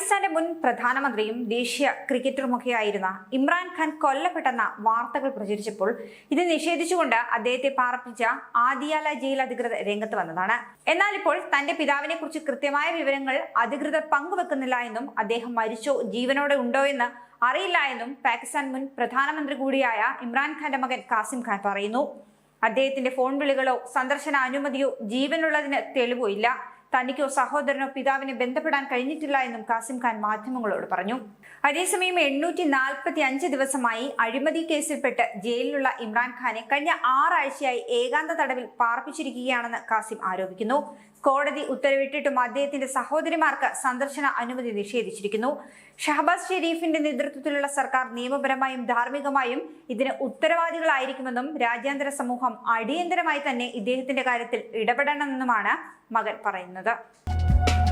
പാകിസ്ഥാന്റെ മുൻ പ്രധാനമന്ത്രിയും ദേശീയ ക്രിക്കറ്ററുമൊക്കെയായിരുന്ന ഇമ്രാൻഖാൻ കൊല്ലപ്പെട്ടെന്ന വാർത്തകൾ പ്രചരിച്ചപ്പോൾ ഇത് നിഷേധിച്ചുകൊണ്ട് അദ്ദേഹത്തെ പാർപ്പിച്ച ആദിയാല ജയിൽ അധികൃതർ രംഗത്ത് വന്നതാണ്. എന്നാൽ ഇപ്പോൾ തന്റെ പിതാവിനെ കുറിച്ച് കൃത്യമായ വിവരങ്ങൾ അധികൃതർ പങ്കുവെക്കുന്നില്ല എന്നും അദ്ദേഹം മരിച്ചോ ജീവനോടെ ഉണ്ടോ എന്ന് അറിയില്ല എന്നും പാകിസ്ഥാൻ മുൻ പ്രധാനമന്ത്രി കൂടിയായ ഇമ്രാൻഖാന്റെ മകൻ കാസിം ഖാൻ പറയുന്നു. അദ്ദേഹത്തിന്റെ ഫോൺ വിളികളോ സന്ദർശന അനുമതിയോ ജീവനുള്ളതിന് തെളിവോ ഇല്ല. തനിക്കോ സഹോദരനോ പിതാവിനെ ബന്ധപ്പെടാൻ കഴിഞ്ഞിട്ടില്ല എന്നും കാസിം ഖാൻ മാധ്യമങ്ങളോട് പറഞ്ഞു. അതേസമയം എണ്ണൂറ്റി നാൽപ്പത്തി അഞ്ച് ദിവസമായി അഴിമതി കേസിൽപ്പെട്ട് ജയിലിലുള്ള ഇമ്രാൻഖാനെ കഴിഞ്ഞ ആറാഴ്ചയായി ഏകാന്ത തടവിൽ പാർപ്പിച്ചിരിക്കുകയാണെന്ന് കാസിം ആരോപിക്കുന്നു. കോടതി ഉത്തരവിട്ടിട്ടും അദ്ദേഹത്തിന്റെ സഹോദരിമാർക്ക് സന്ദർശന അനുമതി നിഷേധിച്ചിരിക്കുന്നു. ഷഹബാസ് ഷെരീഫിന്റെ നേതൃത്വത്തിലുള്ള സർക്കാർ നിയമപരമായും ധാർമ്മികമായും ഇതിന് ഉത്തരവാദികളായിരിക്കുമെന്നും രാജ്യാന്തര സമൂഹം അടിയന്തരമായി തന്നെ ഇദ്ദേഹത്തിന്റെ കാര്യത്തിൽ ഇടപെടണമെന്നുമാണ് മകൻ പറയുന്നത്. കാണുന്നത്